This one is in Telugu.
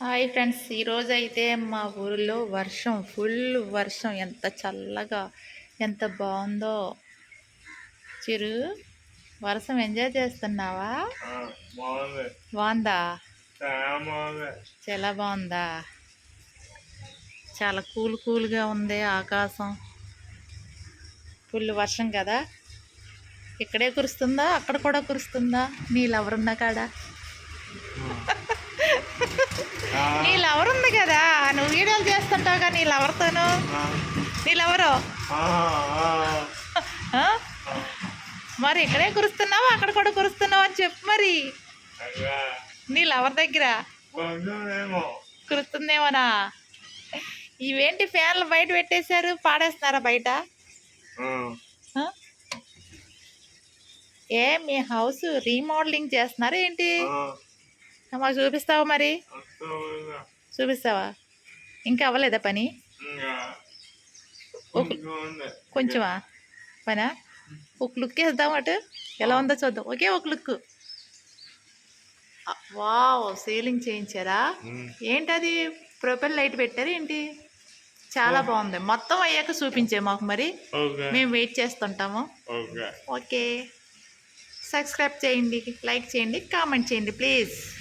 హాయ్ ఫ్రెండ్స్ ఈరోజు అయితే మా ఊరిలో వర్షం ఫుల్ వర్షం. ఎంత చల్లగా ఎంత బాగుందో. చిరు వర్షం ఎంజాయ్ చేస్తున్నావా? బాగుంది. చాలా బాగుందా? చాలా కూల్ కూల్గా ఉంది ఆకాశం. ఫుల్ వర్షం కదా? ఇక్కడే కురుస్తుందా? అక్కడ కూడా కురుస్తుందా? నీళ్ళు ఎవరున్నా కాడ ఆ, నీళ్ళు ఎవరుంది కదా నువ్వు ఆ, నీళ్ళెవరు ఆ, ఆ. ఆ? మరి ఇక్కడే కురుస్తున్నావా? అక్కడ కూడా కురుస్తున్నావు అని చెప్పు మరి. నీళ్ళు ఎవరి దగ్గర? కురుస్తుందేమోనా? ఇవేంటి ఫ్యాన్లు బయట పెట్టేశారు? పాడేస్తున్నారా బయట? ఏ మీ హౌస్ రీమోడలింగ్ చేస్తున్నారా ఏంటి? మాకు చూపిస్తావా మరి? చూపిస్తావా? ఇంకా అవ్వలేదా పని. కొంచెమా? పనా? ఒక లుక్ వేద్దాం అటు. ఎలా ఉందో చూద్దాం. ఒకే ఒక లుక్. వావ్ సీలింగ్ చేయించారా? ఉమ్, ఏంటది? ప్రొపెల్ లైట్ పెట్టారు ఏంటి? చాలా బాగుంది. మొత్తం అయ్యాక చూపించే మాకు మరి. మేము వెయిట్ చేస్తుంటాము. ఓకే. సబ్స్క్రైబ్ చేయండి లైక్ చేయండి కామెంట్ చేయండి ప్లీజ్.